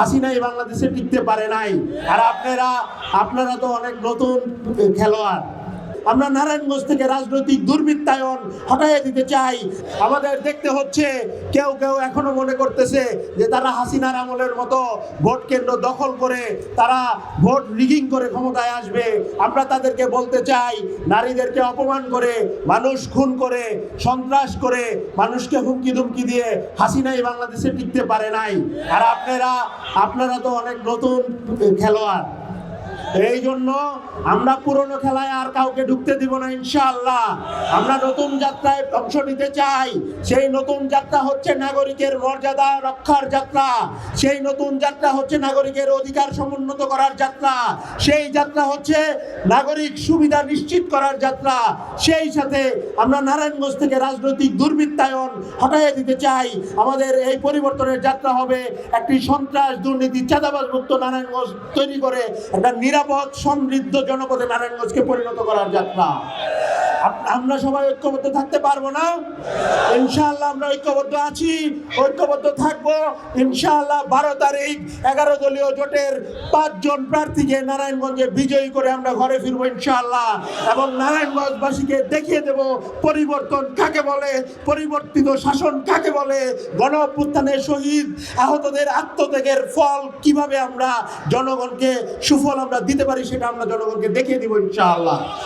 হাসিনা এই বাংলাদেশে টিকতে পারে নাই। আর আপনারা আপনারা তো অনেক নতুন খেলোয়াড়। আমরা নারায়ণগঞ্জ থেকে রাজনৈতিক দুর্বৃত্তায়ন হটাইয়ে দিতে চাই। আমাদের দেখতে হচ্ছে, কেউ কেউ এখনও মনে করতেছে যে তারা হাসিনার আমলের মতো ভোট কেন্দ্র দখল করে তারা ভোট রিগিং করে ক্ষমতায় আসবে। আমরা তাদেরকে বলতে চাই, নারীদেরকে অপমান করে, মানুষ খুন করে, সন্ত্রাস করে, মানুষকে হুমকি ধুমকি দিয়ে হাসিনাই বাংলাদেশে টিকতে পারে নাই। আর আপনারা আপনারা তো অনেক নতুন খেলোয়াড়। এই জন্য আমরা পুরনো খেলায় আর কাউকে ঢুকতে দিব না, ইনশাআল্লাহ। আমরা নতুন যাত্রায় অংশ নিতে চাই। সেই নতুন যাত্রা হচ্ছে নাগরিকের মর্যাদা রক্ষার যাত্রা। সেই নতুন যাত্রা হচ্ছে নাগরিকের অধিকার সমুন্নত করার যাত্রা। সেই যাত্রা হচ্ছে নাগরিক সুবিধা নিশ্চিত করার যাত্রা। সেই সাথে আমরা নারায়ণগঞ্জ থেকে রাজনৈতিক দুর্বৃত্তায়ন হটাইয়ে দিতে চাই। আমাদের এই পরিবর্তনের যাত্রা হবে একটি সন্ত্রাস দুর্নীতি চাঁদাবাজ মুক্ত নারায়ণগঞ্জ তৈরি করে একটা নিরাপদ সমৃদ্ধ জনপদে নারায়ণগঞ্জকে পরিণত করার যাত্রা। আমরা সবাই ঐক্যবদ্ধ থাকতে পারব না? ইনশাআল্লাহ আমরা ঐক্যবদ্ধ আছি, ঐক্যবদ্ধ থাকব। ইনশাআল্লাহ বারো তারিখ এগারো দলীয় জোটের পাঁচজন প্রার্থীকে নারায়ণগঞ্জে বিজয়ী করে আমরা ঘরে ফিরবো ইনশাআল্লাহ। এবং নারায়ণগঞ্জবাসীকে দেখিয়ে দেব পরিবর্তন কাকে বলে, পরিবর্তিত শাসন কাকে বলে, গণ অভ্যুত্থানের শহীদ আহতদের আত্মত্যাগের ফল কীভাবে আমরা জনগণকে সুফল আমরা দিতে পারি সেটা আমরা জনগণকে দেখিয়ে দিব ইনশাআল্লাহ।